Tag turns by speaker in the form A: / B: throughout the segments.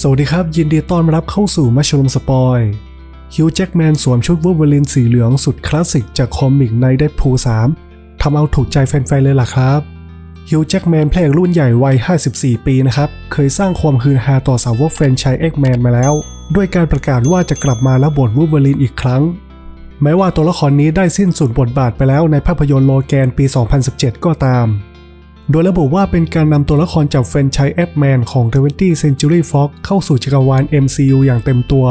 A: สวัสดีครับ ยินดีต้อนรับเข้าสู่มัชลุมสปอยฮิวจ์แจ็กแมนสวมชุดวูล์ฟเวอรีนสีเหลืองสุดคลาสสิกจากคอมิกในเด p พูล3ทำเอาถูกใจแฟนๆเลยล่ะครับฮิวจ์แจ็กแมนเพลงรุ่นใหญ่วัย 54 ปีนะครับ เคยสร้างความฮือฮาต่อสาวกแฟนชส์เอ็กแมนมาแล้ว ด้วยการประกาศว่าจะกลับมารับบทวูฟเวอรีนอีกครั้ง แม้ว่าตัวละครนี้ได้สิ้นสุดบทบาทไปแล้วในภาพยนตร์โลแกนปี 2017 ก็ตาม โดยระบุว่าเป็นการนำตัวละครจากแฟรนไชส์แอปแมนของ 20th Century Fox เข้าสู่จักรวาล MCU อย่างเต็มตัว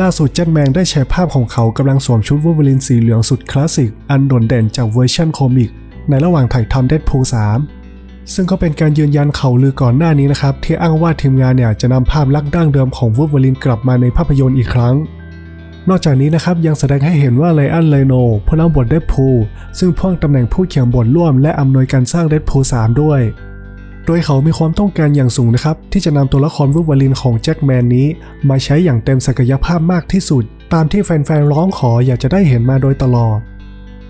A: ล่าสุดจ็ตแมนได้แชร์ภาพของเขากำลังสวมชุดวูล์ฟเวอรีนสีเหลืองสุดคลาสสิก อันโดดเด่นจากเวอร์ชันคอมิก ในระหว่างถ่ายทำเด p พูล3ซึ่งก็เป็นการยืนยันเขาลือก่อนหน้านี้นะครับ ที่อ้างว่าทีมงานเนี่ยจะนำภาพลักษณ์ดั้งเดิมของวูล์ฟเวอรีนกลับมาในภาพยนตร์อีกครั้ง นอกจากนี้นะครับยังแสดงให้เห็นว่าไลอันเลโนผู้เล่าบทเด p พูซึ่งพ่วงตำแหน่งผู้เขียนบทร่วมและอำนวยการสร้างเด p พู3ด้วย โดยเขามีความต้องการอย่างสูงนะครับที่จะนำตัวละครวูล์ฟเวอรีนของแจ็คแมนนี้ มาใช้อย่างเต็มศักยภาพมากที่สุด ตามที่แฟนๆร้องขออยากจะได้เห็นมาโดยตลอด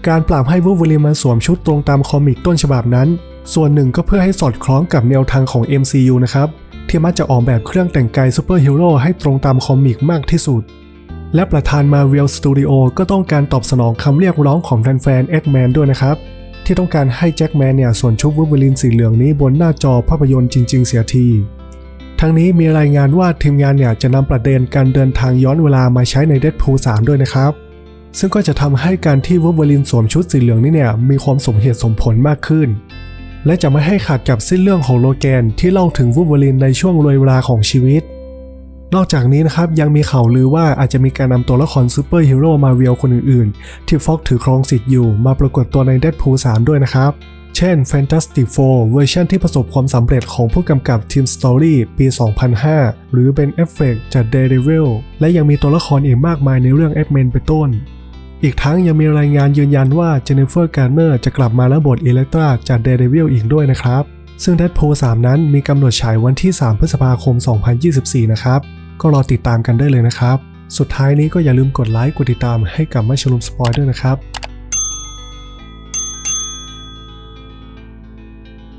A: การปรับให้วูล์ฟเวอรีนมาสวมชุดตรงตามคอมิกต้นฉบับนั้น ส่วนหนึ่งก็เพื่อให้สอดคล้องกับแนวทางของ MCU นะครับที่มักจะออกแบบเครื่องแต่งกายซูเปอร์ฮีโร่ให้ตรงตามคอมิกมากที่สุด และประธาน Marvel Studio ก็ต้องการตอบสนองคำเรียกร้องของแฟนๆ X-Men ด้วยนะครับ ที่ต้องการให้แจ็คแมนเนี่ยสวมชุดวูล์ฟเวอรีนสีเหลืองนี้บนหน้าจอภาพยนตร์จริง ๆ เสียทีทั้งนี้มีรายงานว่าทีมงานเนี่ยจะนำประเด็นการเดินทางย้อนเวลามาใช้ในเด p พูล3ด้วยนะครับ ซึ่งก็จะทำให้การที่วูล์ฟเวอรีนสวมชุดสีเหลืองนี่เนี่ยมีความสมเหตุสมผลมากขึ้น และจะไม่ให้ขาดกับสิ้นเรื่องของโลแกนที่เล่าถึงวูล์ฟเวอรีนในช่วงรวยเวลาของชีวิต นอกจากนี้นะครับยังมีข่าวลือว่าอาจจะมีการนำตัวละครซูเปอร์ฮีโร่มาเวลคนอื่นๆ ที่ฟ็อกถือครองสิทธิ์อยู่มาปรากฏตัวในเด p พู3ด้วยนะครับ เช่น Fantastic Four เวอร์ชันที่ประสบความสำเร็จของผู้กำกับ Team Story ปี 2005 หรือ Ben Affleck จาก Daredevil และยังมีตัวละครอีกมากมายในเรื่อง X-Men เป็นต้นอีกทั้งยังมีรายงานยืนยันว่า Jennifer Garner จะกลับมารับบท Elektra จาก Daredevil อีกด้วยนะครับ ซึ่ง Deadpool 3นั้นมีกำหนดฉายวันที่ 3 พฤษภาคม 2024 นะครับ ก็รอติดตามกันได้เลยนะครับ สุดท้ายนี้ก็อย่าลืมกดไลค์กดติดตามให้กับมัชลุมสปอยด้วยนะครับ